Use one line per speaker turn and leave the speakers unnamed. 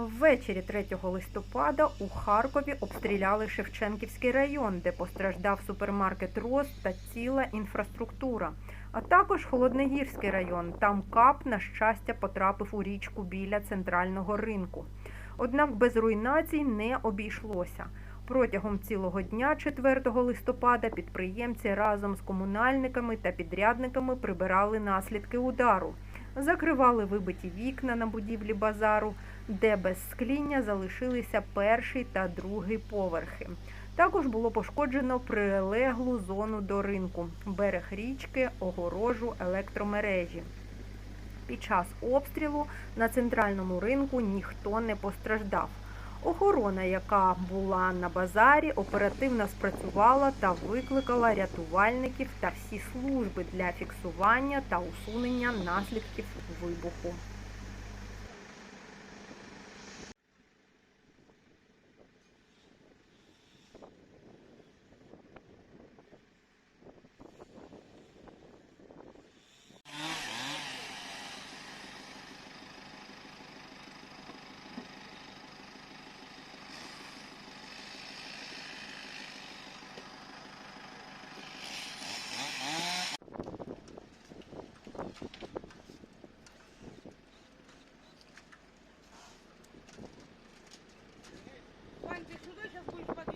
Ввечері 3 листопада у Харкові обстріляли Шевченківський район, де постраждав супермаркет Рост та ціла інфраструктура. А також Холодногірський район. Там кап, на щастя, потрапив у річку біля центрального ринку. Однак без руйнацій не обійшлося. Протягом цілого дня, 4 листопада, підприємці разом з комунальниками та підрядниками прибирали наслідки удару, закривали вибиті вікна на будівлі базару, де без скління залишилися перший та другий поверхи. Також було пошкоджено прилеглу зону до ринку, берег річки, огорожу, електромережі. Під час обстрілу на центральному ринку ніхто не постраждав. Охорона, яка була на базарі, оперативно спрацювала та викликала рятувальників та всі служби для фіксування та усунення наслідків вибуху. Андрей, сюда сейчас будет под